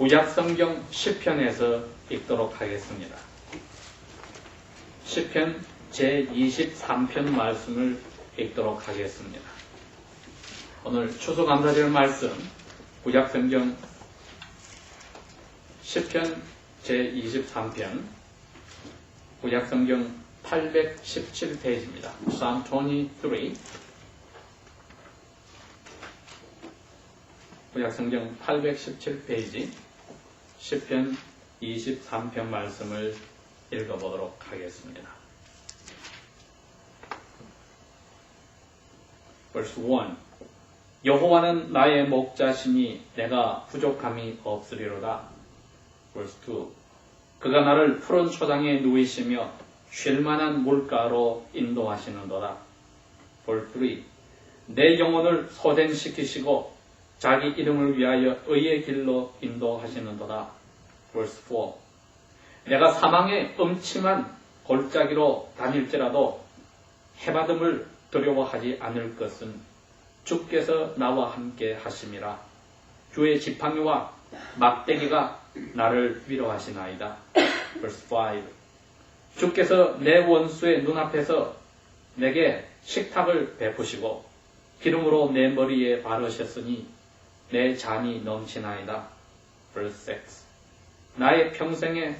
구약성경 10편에서 읽도록 하겠습니다. 10편 제23편 말씀을 읽도록 하겠습니다. 오늘 추수감사절 말씀 구약성경 10편 제23편 구약성경 817페이지입니다. Psalm 23 구약성경 817페이지 10편 23편 말씀을 읽어보도록 하겠습니다. Verse 1 여호와는 나의 목자시니 내가 부족함이 없으리로다. Verse 2 그가 나를 푸른 초장에 누이시며 쉴만한 물가로 인도하시는도다. Verse 3 내 영혼을 소den시키시고 자기 이름을 위하여 의의 길로 인도하시는도다. Verse 4 내가 사망의 음침한 골짜기로 다닐지라도 해받음을 두려워하지 않을 것은 주께서 나와 함께 하심이라. 주의 지팡이와 막대기가 나를 위로하시나이다. Verse 5 주께서 내 원수의 눈앞에서 내게 식탁을 베푸시고 기름으로 내 머리에 바르셨으니 내 잔이 넘치나이다. Verse 6 나의 평생에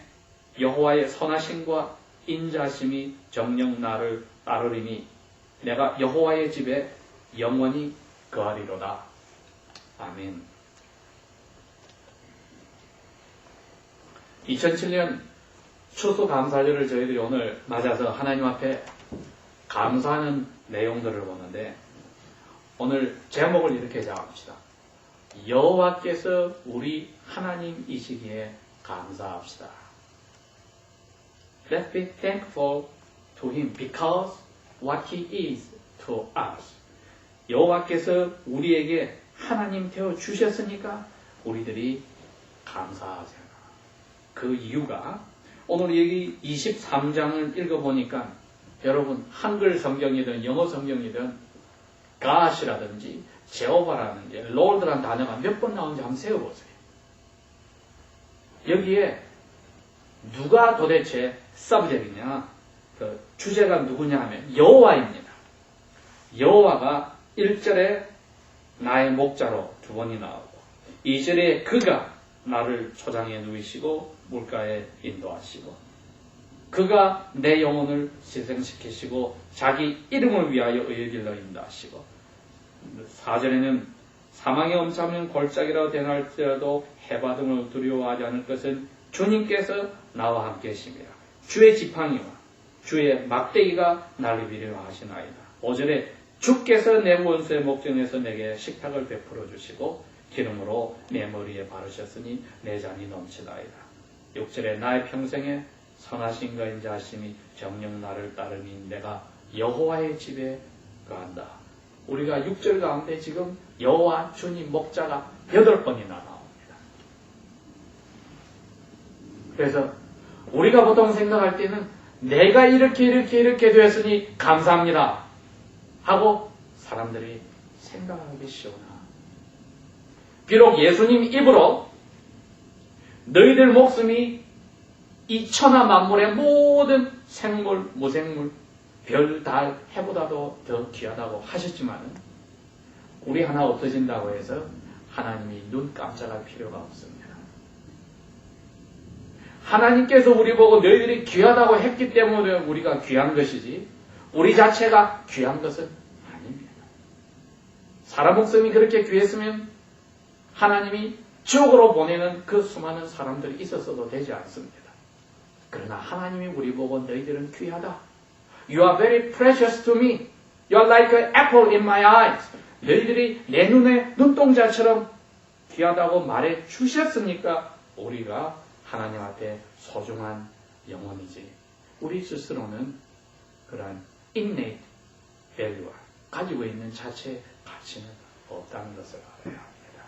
여호와의 선하심과 인자심이 정녕 나를 따르리니 내가 여호와의 집에 영원히 거하리로다. 아멘. 2007년 추수감사절을 저희들이 오늘 맞아서 하나님 앞에 감사하는 내용들을 보는데 오늘 제목을 이렇게 잡읍시다. 여호와께서 우리 하나님이시기에 감사합시다. Let's be thankful to Him because what He is to us. 여호와께서 우리에게 하나님 되어 주셨으니까 우리들이 감사하잖아. 그 이유가 오늘 여기 23장을 읽어보니까 여러분 한글 성경이든 영어 성경이든 God이라든지 제호바라든지 Lord라는 단어가 몇 번 나오는지 한번 세어보세요. 여기에 누가 도대체 subject이냐 그 주제가 누구냐 하면 여호와입니다. 여호와가 1절에 나의 목자로 두 번이 나오고 2절에 그가 나를 초장에 누이시고 물가에 인도하시고 그가 내 영혼을 희생시키시고 자기 이름을 위하여 의의 길로 인도하시고 4절에는 사망의 엄참는 골짜기라 되날지라도 해받음을 두려워하지 않을 것은 주님께서 나와 함께 계십니다. 주의 지팡이와 주의 막대기가 나를 위로하시나이다. 5절에 주께서 내 원수의 목전에서 내게 식탁을 베풀어 주시고 기름으로 내 머리에 바르셨으니 내 잔이 넘치나이다. 6절에 나의 평생에 선하신가 인자하심이 정령 나를 따르니 내가 여호와의 집에 가한다. 우리가 6절 가운데 지금 여호와 주님 목자가 8번이나 나옵니다. 그래서 우리가 보통 생각할 때는 내가 이렇게 이렇게 이렇게 되었으니 감사합니다. 하고 사람들이 생각하기 쉬우나. 비록 예수님 입으로 너희들 목숨이 이 천하 만물의 모든 생물, 무생물, 별, 달, 해보다도 더 귀하다고 하셨지만 우리 하나 없어진다고 해서 하나님이 눈 깜짝할 필요가 없습니다. 하나님께서 우리 보고 너희들이 귀하다고 했기 때문에 우리가 귀한 것이지 우리 자체가 귀한 것은 아닙니다. 사람 목숨이 그렇게 귀했으면 하나님이 지옥으로 보내는 그 수많은 사람들이 있었어도 되지 않습니다. 그러나 하나님이 우리 보고 너희들은 귀하다. You are very precious to me. You are like an apple in my eyes. 너희들이 내 눈에 눈동자처럼 귀하다고 말해 주셨으니까 우리가 하나님 앞에 소중한 영혼이지. 우리 스스로는 그러한 innate value와 가지고 있는 자체 가치는 없다는 것을 알아야 합니다.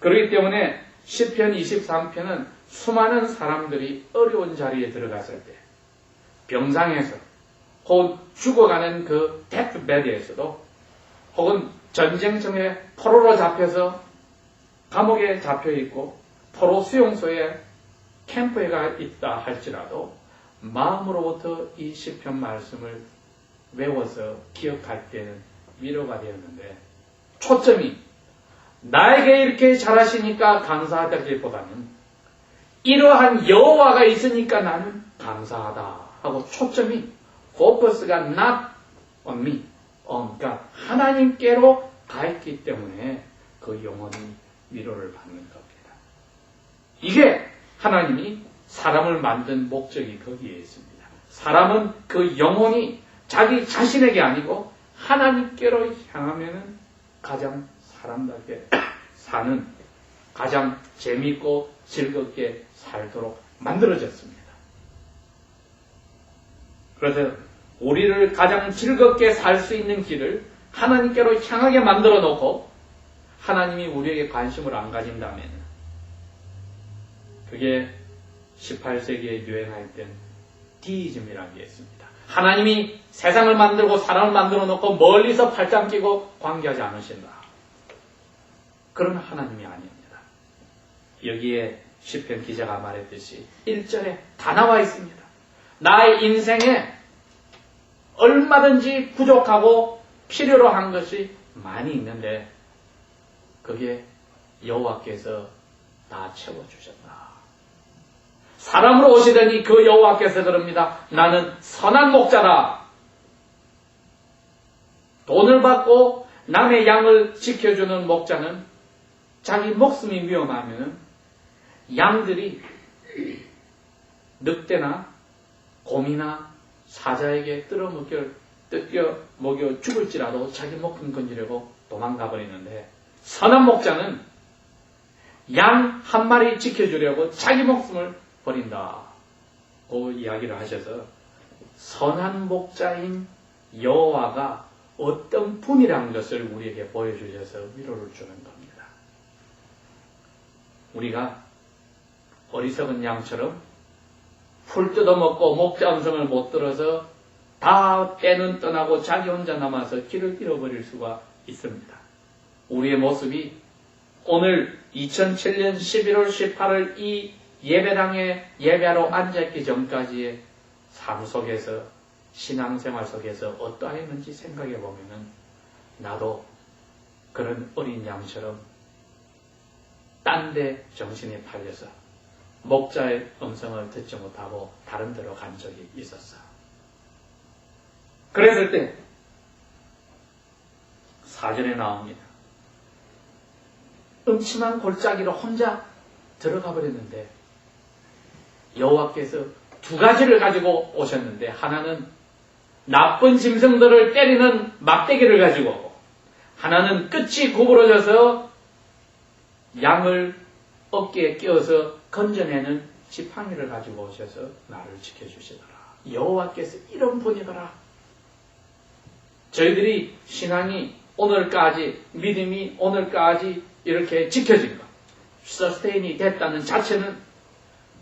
그렇기 때문에 10편 23편은 수많은 사람들이 어려운 자리에 들어갔을 때 병상에서 혹은 죽어가는 그 데프베드에서도 혹은 전쟁터에 포로로 잡혀서 감옥에 잡혀 있고 포로 수용소에 캠프에가 있다 할지라도 마음으로부터 이 시편 말씀을 외워서 기억할 때는 위로가 되었는데 초점이 나에게 이렇게 잘하시니까 감사하다기보다는 이러한 여호와가 있으니까 나는 감사하다 하고 초점이 포커스가 not on me, on God 하나님께로 가 있기 때문에 그 영혼이 위로를 받는 겁니다. 이게 하나님이 사람을 만든 목적이 거기에 있습니다. 사람은 그 영혼이 자기 자신에게 아니고 하나님께로 향하면 가장 사람답게 사는 가장 재미있고 즐겁게 살도록 만들어졌습니다. 그래서 우리를 가장 즐겁게 살 수 있는 길을 하나님께로 향하게 만들어 놓고 하나님이 우리에게 관심을 안 가진다면 그게 18세기에 유행할 땐 디이즘이라는 게 있습니다. 하나님이 세상을 만들고 사람을 만들어 놓고 멀리서 팔짱 끼고 관계하지 않으신다. 그런 하나님이 아닙니다. 여기에 시편 기자가 말했듯이 1절에 다 나와 있습니다. 나의 인생에 얼마든지 부족하고 필요로 한 것이 많이 있는데 그게 여호와께서 다 채워주셨다. 사람으로 오시더니 그 여호와께서 그럽니다. 나는 선한 목자다. 돈을 받고 남의 양을 지켜주는 목자는 자기 목숨이 위험하면 양들이 늑대나 곰이나 사자에게 뜯어먹여, 뜯겨 먹여 죽을지라도 자기 목숨 건지려고 도망가 버리는데 선한 목자는 양 한 마리 지켜주려고 자기 목숨을 버린다. 그 이야기를 하셔서 선한 목자인 여호와가 어떤 분이라는 것을 우리에게 보여주셔서 위로를 주는 겁니다. 우리가 어리석은 양처럼 풀 뜯어먹고 목자 음성을 못 들어서 다 때는 떠나고 자기 혼자 남아서 길을 잃어버릴 수가 있습니다. 우리의 모습이 오늘 2007년 11월 18일 이 예배당에 예배하러 앉아있기 전까지의 삶 속에서 신앙생활 속에서 어떠했는지 생각해 보면은 나도 그런 어린 양처럼 딴 데 정신이 팔려서 목자의 음성을 듣지 못하고 다른 데로 간 적이 있었어. 그랬을 때 사전에 나옵니다. 음침한 골짜기로 혼자 들어가 버렸는데 여호와께서 두 가지를 가지고 오셨는데 하나는 나쁜 짐승들을 때리는 막대기를 가지고 하나는 끝이 구부러져서 양을 어깨에 끼워서 건져내는 지팡이를 가지고 오셔서 나를 지켜주시더라. 여호와께서 이런 분이더라. 저희들이 신앙이 오늘까지 믿음이 오늘까지 이렇게 지켜진 것, 서스테인이 됐다는 자체는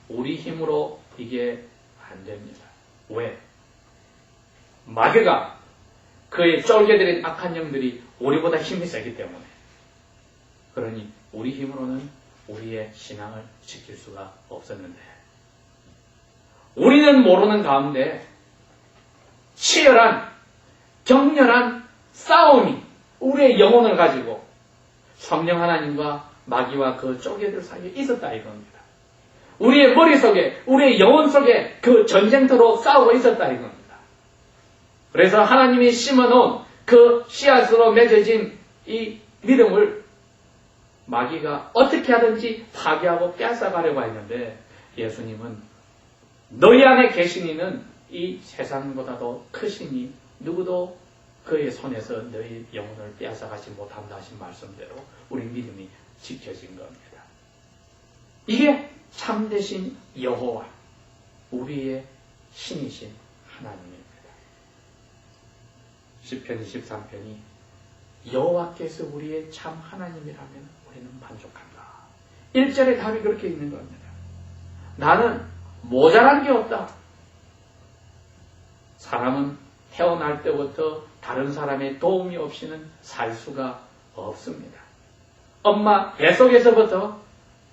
우리 힘으로 이게 안 됩니다. 왜? 마귀가 그의 쫄게들인 악한 영들이 우리보다 힘이 세기 때문에. 그러니 우리 힘으로는 우리의 신앙을 지킬 수가 없었는데 우리는 모르는 가운데 치열한 격렬한 싸움이 우리의 영혼을 가지고 성령 하나님과 마귀와 그 쪼개들 사이에 있었다 이겁니다. 우리의 머릿속에 우리의 영혼 속에 그 전쟁터로 싸우고 있었다 이겁니다. 그래서 하나님이 심어놓은 그 씨앗으로 맺어진 이 믿음을 마귀가 어떻게 하든지 파괴하고 뺏어가려고 했는데 예수님은 너희 안에 계신 이는 이 세상보다도 크시니 누구도 그의 손에서 너희 영혼을 빼앗아가지 못한다 하신 말씀대로 우리 믿음이 지켜진 겁니다. 이게 참되신 여호와 우리의 신이신 하나님입니다. 10편 23편이 여호와께서 우리의 참 하나님이라면 우리는 만족한다. 1절의 답이 그렇게 있는 겁니다. 나는 모자란 게 없다. 사람은 태어날 때부터 다른 사람의 도움이 없이는 살 수가 없습니다. 엄마 뱃속에서부터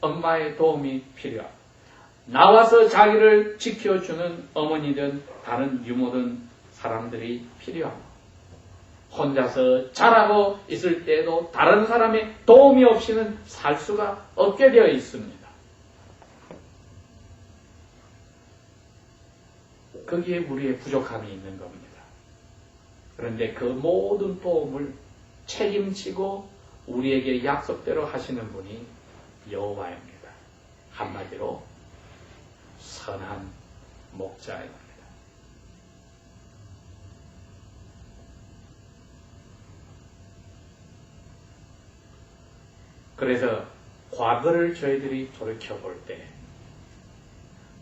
엄마의 도움이 필요합니다. 나와서 자기를 지켜주는 어머니든 다른 유모든 사람들이 필요합니다. 혼자서 자라고 있을 때도 다른 사람의 도움이 없이는 살 수가 없게 되어 있습니다. 거기에 우리의 부족함이 있는 겁니다. 그런데 그 모든 도움을 책임지고 우리에게 약속대로 하시는 분이 여호와입니다. 한마디로 선한 목자입니다. 그래서 과거를 저희들이 돌이켜 볼 때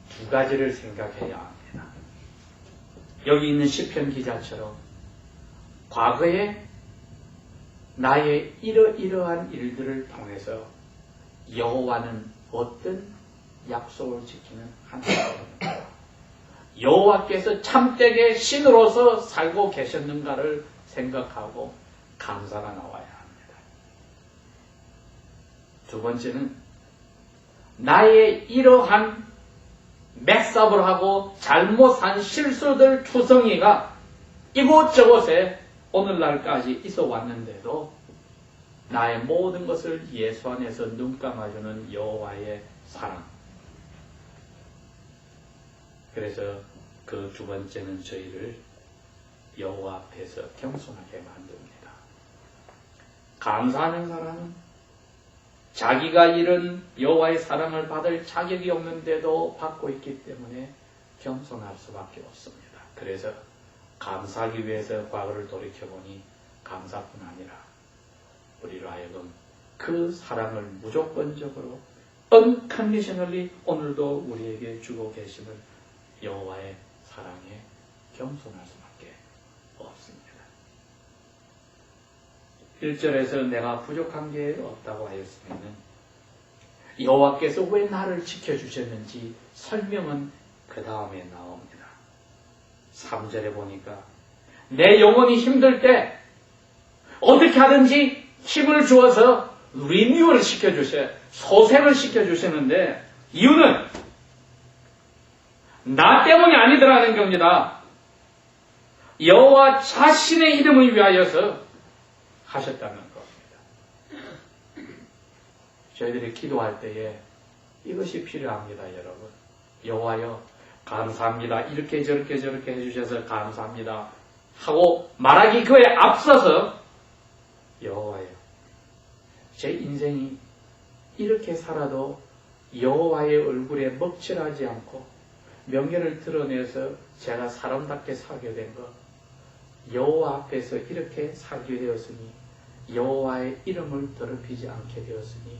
두 가지를 생각해야 합니다. 여기 있는 시편 기자처럼 과거에 나의 이러이러한 일들을 통해서 여호와는 어떤 약속을 지키는 하나님입니다. 여호와께서 참되게 신으로서 살고 계셨는가를 생각하고 감사가 합니다. 두 번째는 나의 이러한 맥삽을 하고 잘못한 실수들 투성이가 이곳저곳에 오늘날까지 있어 왔는데도 나의 모든 것을 예수 안에서 눈 감아주는 여호와의 사랑. 그래서 그 두 번째는 저희를 여호와 앞에서 겸손하게 만듭니다. 감사하는 사람은 자기가 이런 여호와의 사랑을 받을 자격이 없는데도 받고 있기 때문에 겸손할 수밖에 없습니다. 그래서 감사하기 위해서 과거를 돌이켜보니 감사뿐 아니라 우리로 하여금 그 사랑을 무조건적으로 unconditionally 오늘도 우리에게 주고 계심을 여호와의 사랑에 겸손할 수밖에 없습니다. 1절에서 내가 부족한 게 없다고 하였으면 여호와께서 왜 나를 지켜주셨는지 설명은 그 다음에 나옵니다. 3절에 보니까 내 영혼이 힘들 때 어떻게 하든지 힘을 주어서 리뉴얼을 시켜주셔 소생을 시켜주시는데 이유는 나 때문이 아니더라는 겁니다. 여호와 자신의 이름을 위하여서 하셨다는 겁니다. 저희들이 기도할 때에 이것이 필요합니다, 여러분. 여호와여 감사합니다. 이렇게 저렇게 저렇게 해주셔서 감사합니다. 하고 말하기 그에 앞서서 여호와여 제 인생이 이렇게 살아도 여호와의 얼굴에 먹칠하지 않고 명예를 드러내서 제가 사람답게 살게 된 것, 여호와 앞에서 이렇게 살게 되었으니 여호와의 이름을 더럽히지 않게 되었으니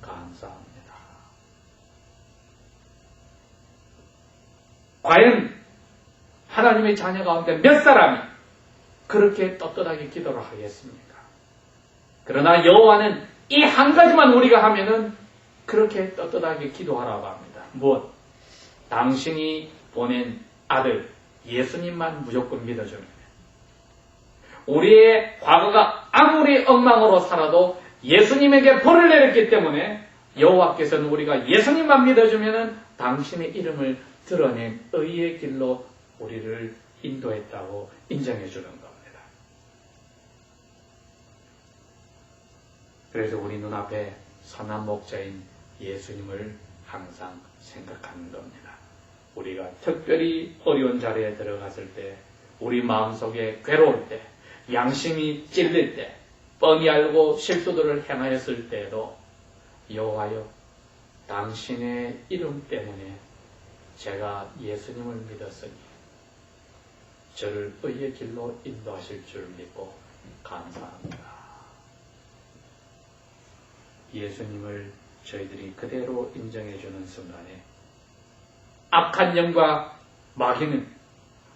감사합니다. 과연 하나님의 자녀 가운데 몇 사람이 그렇게 떳떳하게 기도를 하겠습니까? 그러나 여호와는 이 한 가지만 우리가 하면은 그렇게 떳떳하게 기도하라고 합니다. 무엇? 당신이 보낸 아들 예수님만 무조건 거예요. 우리의 과거가 아무리 엉망으로 살아도 예수님에게 벌을 내렸기 때문에 여호와께서는 우리가 예수님만 믿어주면은 당신의 이름을 드러낸 의의 길로 우리를 인도했다고 인정해 주는 겁니다. 그래서 우리 눈앞에 선한 목자인 예수님을 항상 생각하는 겁니다. 우리가 특별히 어려운 자리에 들어갔을 때, 우리 마음속에 괴로울 때, 양심이 찔릴 때, 뻔히 알고 실수들을 행하였을 때에도 여호와여 당신의 이름 때문에 제가 예수님을 믿었으니 저를 의의 길로 인도하실 줄 믿고 감사합니다. 예수님을 저희들이 그대로 인정해주는 순간에 악한 영과 마귀는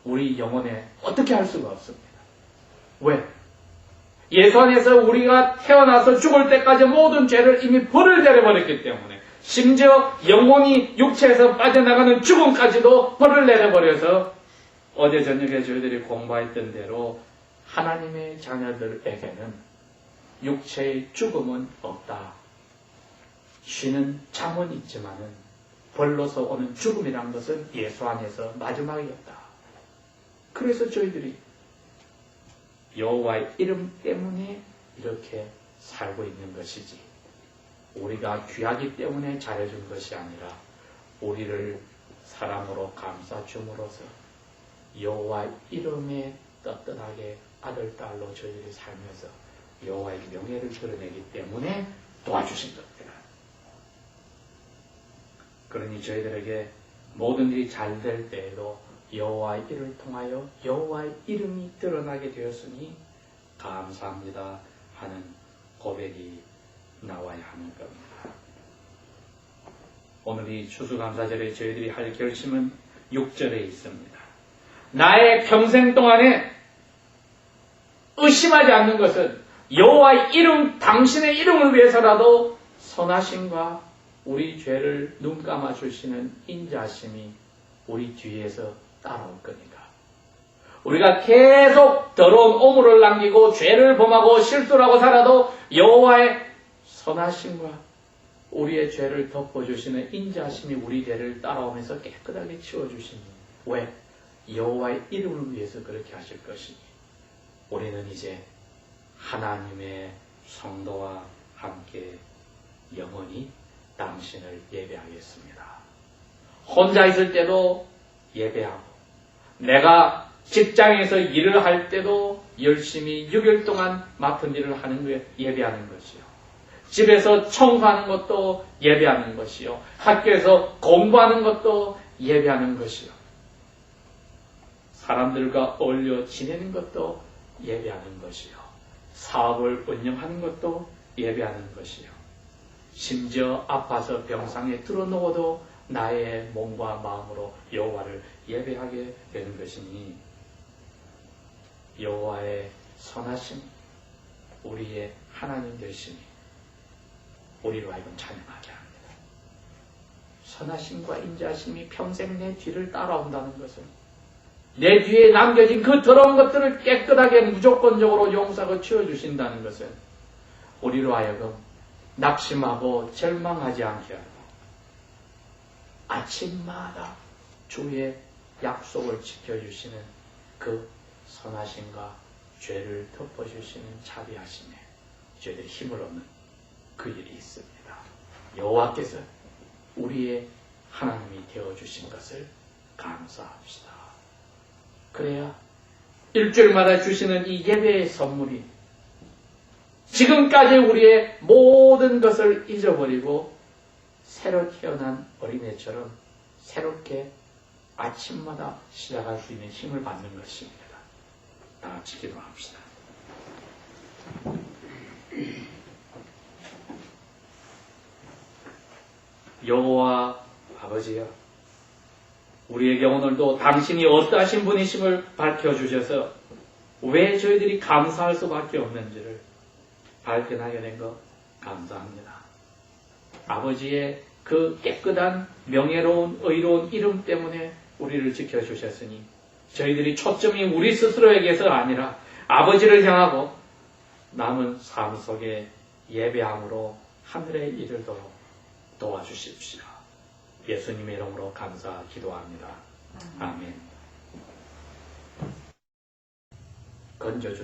우리 영혼에 어떻게 할 수가 없습니다. 왜? 예수 안에서 우리가 태어나서 죽을 때까지 모든 죄를 이미 벌을 내려버렸기 때문에 심지어 영혼이 육체에서 빠져나가는 죽음까지도 벌을 내려버려서 어제 저녁에 저희들이 공부했던 대로 하나님의 자녀들에게는 육체의 죽음은 없다. 쉬는 잠은 있지만은 벌로서 오는 죽음이란 것은 예수 안에서 마지막이었다. 그래서 저희들이 여호와의 이름 때문에 이렇게 살고 있는 것이지. 우리가 귀하기 때문에 잘해준 것이 아니라 우리를 사랑으로 감싸 줌으로써 여호와의 이름에 떳떳하게 아들 딸로 저희들이 살면서 여호와의 명예를 드러내기 때문에 도와주신 것이다. 그러니 저희들에게 모든 일이 잘 될 때에도 여호와의 이름을 통하여 여호와의 이름이 드러나게 되었으니 감사합니다 하는 고백이 나와야 하는 겁니다. 오늘 이 추수감사절에 저희들이 할 결심은 6절에 있습니다. 나의 평생 동안에 의심하지 않는 것은 여호와의 이름, 당신의 이름을 위해서라도 선하심과 우리 죄를 눈 감아 주시는 인자심이 우리 뒤에서 따라올 거니까. 우리가 계속 더러운 오물을 남기고 죄를 범하고 실수를 하고 살아도 여호와의 선하심과 우리의 죄를 덮어주시는 인자심이 우리 죄를 따라오면서 깨끗하게 치워주시니 왜? 여호와의 이름을 위해서 그렇게 하실 것이니 우리는 이제 하나님의 성도와 함께 영원히 당신을 예배하겠습니다. 혼자 있을 때도 예배하고 내가 직장에서 일을 할 때도 열심히 6일 동안 맡은 일을 하는 게 예배하는 것이요. 집에서 청소하는 것도 예배하는 것이요. 학교에서 공부하는 것도 예배하는 것이요. 사람들과 어울려 지내는 것도 예배하는 것이요. 사업을 운영하는 것도 예배하는 것이요. 심지어 아파서 병상에 들어놓아도 나의 몸과 마음으로 여호와를 예배하게 되는 것이니 여호와의 선하심, 우리의 하나님 되심이 우리로 하여금 찬양하게 합니다. 선하심과 인자심이 평생 내 뒤를 따라온다는 것은 내 뒤에 남겨진 그 더러운 것들을 깨끗하게 무조건적으로 용서하고 치워주신다는 것은 우리로 하여금 낙심하고 절망하지 않게 하고 아침마다 주의 약속을 지켜주시는 그 선하심과 죄를 덮어주시는 자비하심에 저희들이 힘을 얻는 그 일이 있습니다. 여호와께서 우리의 하나님이 되어주신 것을 감사합시다. 그래야 일주일마다 주시는 이 예배의 선물이 지금까지 우리의 모든 것을 잊어버리고 새로 태어난 어린애처럼 새롭게 아침마다 시작할 수 있는 힘을 받는 것입니다. 다 같이 기도합시다. 여호와 아버지여 우리에게 오늘도 당신이 어떠하신 분이심을 밝혀주셔서 왜 저희들이 감사할 수밖에 없는지를 발견하게 된 것 감사합니다. 아버지의 그 깨끗한 명예로운 의로운 이름 때문에 우리를 지켜주셨으니 저희들이 초점이 우리 스스로에게서 아니라 아버지를 향하고 남은 삶 속에 예배함으로 하늘에 이르도록 도와주십시오. 예수님의 이름으로 감사 기도합니다. 아멘. 건져주시